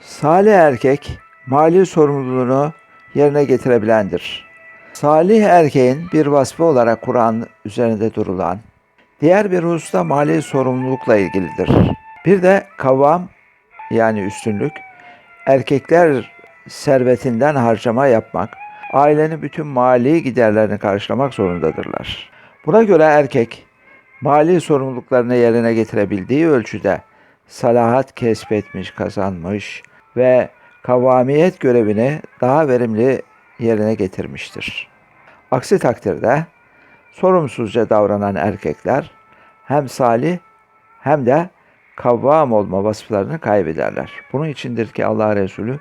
Salih erkek mali sorumluluğunu yerine getirebilendir. Salih erkeğin bir vasfı olarak Kur'an üzerinde durulan, diğer bir hususta mali sorumlulukla ilgilidir. Bir de kavvam yani üstünlük, erkekler servetinden harcama yapmak, ailenin bütün mali giderlerini karşılamak zorundadırlar. Buna göre erkek, mali sorumluluklarını yerine getirebildiği ölçüde salahat kesbetmiş, kazanmış ve kavamiyet görevini daha verimli yerine getirmiştir. Aksi takdirde sorumsuzca davranan erkekler hem salih hem de kavvam olma vasıflarını kaybederler. Bunun içindir ki Allah Resulü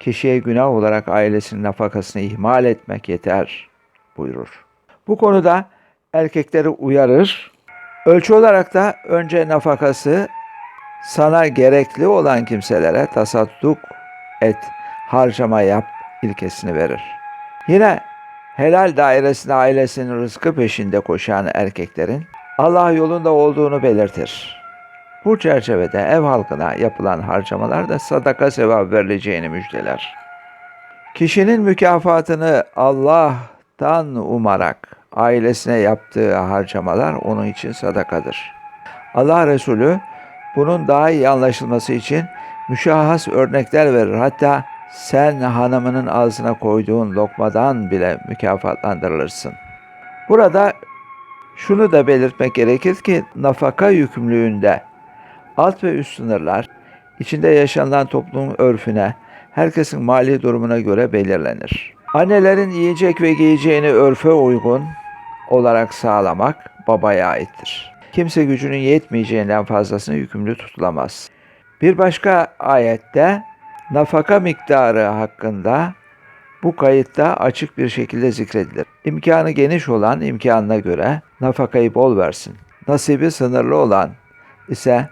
kişiye günah olarak ailesinin nafakasını ihmal etmek yeter buyurur. Bu konuda erkekleri uyarır. Ölçü olarak da önce nafakası sana gerekli olan kimselere tasadduk et, harcama yap ilkesini verir. Yine helal dairesinde ailesinin rızkı peşinde koşan erkeklerin Allah yolunda olduğunu belirtir. Bu çerçevede ev halkına yapılan harcamalar da sadaka sevabı verileceğini müjdeler. Kişinin mükafatını Allah'tan umarak ailesine yaptığı harcamalar onun için sadakadır. Allah Resulü bunun daha iyi anlaşılması için müşahhas örnekler verir. Hatta sen hanımının ağzına koyduğun lokmadan bile mükafatlandırılırsın. Burada şunu da belirtmek gerekir ki nafaka yükümlülüğünde alt ve üst sınırlar içinde yaşanılan toplumun örfüne, herkesin mali durumuna göre belirlenir. Annelerin yiyecek ve giyeceğini örfe uygun olarak sağlamak babaya aittir. Kimse gücünün yetmeyeceğinden fazlasını yükümlü tutulamaz. Bir başka ayette nafaka miktarı hakkında bu kayıtta açık bir şekilde zikredilir. İmkanı geniş olan imkanına göre nafakayı bol versin. Nasibi sınırlı olan ise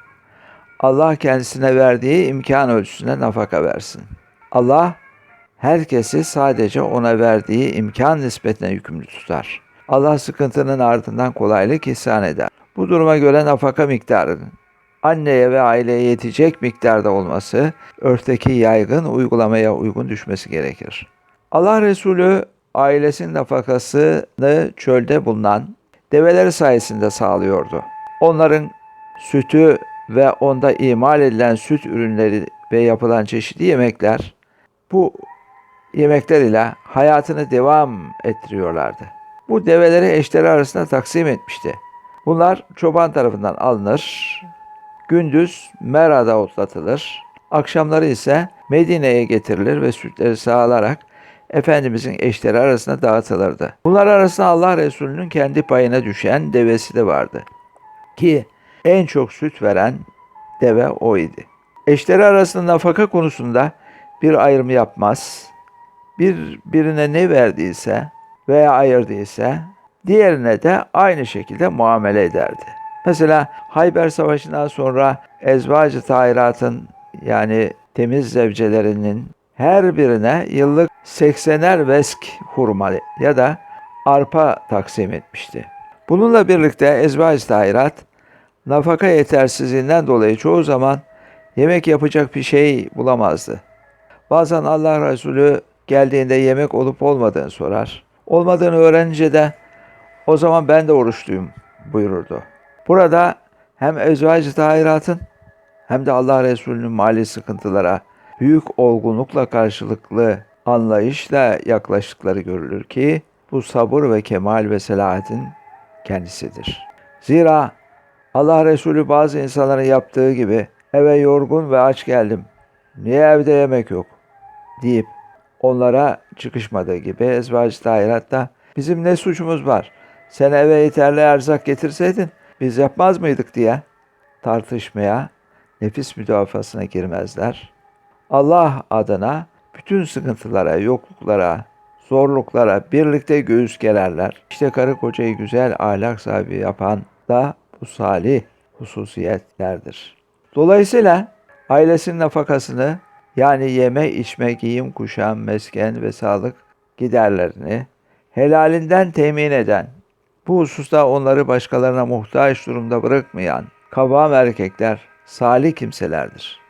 Allah kendisine verdiği imkan ölçüsünde nafaka versin. Allah herkesi sadece ona verdiği imkan nispetine yükümlü tutar. Allah sıkıntının ardından kolaylık ihsan eder. Bu duruma göre nafaka miktarının anneye ve aileye yetecek miktarda olması, örfteki yaygın uygulamaya uygun düşmesi gerekir. Allah Resulü ailesinin nafakasını çölde bulunan develeri sayesinde sağlıyordu. Onların sütü ve onda imal edilen süt ürünleri ve yapılan çeşitli yemekler bu yemekler ile hayatını devam ettiriyorlardı. Bu develeri eşleri arasında taksim etmişti. Bunlar çoban tarafından alınır, gündüz Mera'da otlatılır, akşamları ise Medine'ye getirilir ve sütleri sağlarak Efendimizin eşleri arasında dağıtılırdı. Bunlar arasında Allah Resulü'nün kendi payına düşen devesi de vardı. Ki en çok süt veren deve o idi. Eşleri arasında nafaka konusunda bir ayrım yapmaz. Bir birine ne verdiyse veya ayırdıysa diğerine de aynı şekilde muamele ederdi. Mesela Hayber Savaşı'ndan sonra Ezvacı Tahirat'ın yani temiz zevcelerinin her birine yıllık 80'er vesk hurma ya da arpa taksim etmişti. Bununla birlikte Ezvacı Tahirat nafaka yetersizliğinden dolayı çoğu zaman yemek yapacak bir şey bulamazdı. Bazen Allah Resulü geldiğinde yemek olup olmadığını sorar. Olmadığını öğrenince de o zaman ben de oruçluyum buyururdu. Burada hem ezvacı tahiratın hem de Allah Resulü'nün mali sıkıntılara büyük olgunlukla karşılıklı anlayışla yaklaştıkları görülür ki bu sabır ve kemal ve selahatin kendisidir. Zira Allah Resulü bazı insanların yaptığı gibi eve yorgun ve aç geldim. Niye evde yemek yok? deyip onlara çıkışmadığı gibi ezvacı tahiratta bizim ne suçumuz var? Sen eve yeterli erzak getirseydin biz yapmaz mıydık diye tartışmaya, nefis müdafasına girmezler. Allah adına bütün sıkıntılara, yokluklara, zorluklara birlikte göğüs gererler. İşte karı kocayı güzel ahlak sahibi yapan da bu salih hususiyetlerdir. Dolayısıyla ailesinin nafakasını yani yeme, içme, giyim, kuşam, mesken ve sağlık giderlerini helalinden temin eden, bu hususta onları başkalarına muhtaç durumda bırakmayan kavam erkekler salih kimselerdir.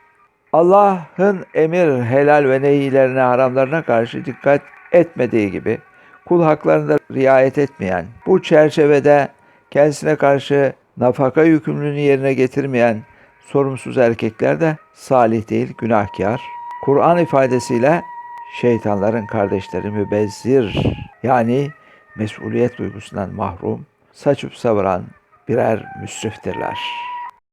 Allah'ın emir, helal ve nehilerine, haramlarına karşı dikkat etmediği gibi kul haklarında riayet etmeyen, bu çerçevede kendisine karşı nafaka yükümlülüğünü yerine getirmeyen sorumsuz erkekler de salih değil, günahkar. Kur'an ifadesiyle şeytanların kardeşleri mübezzir yani mesuliyet duygusundan mahrum, saçıp savuran birer müsriftirler.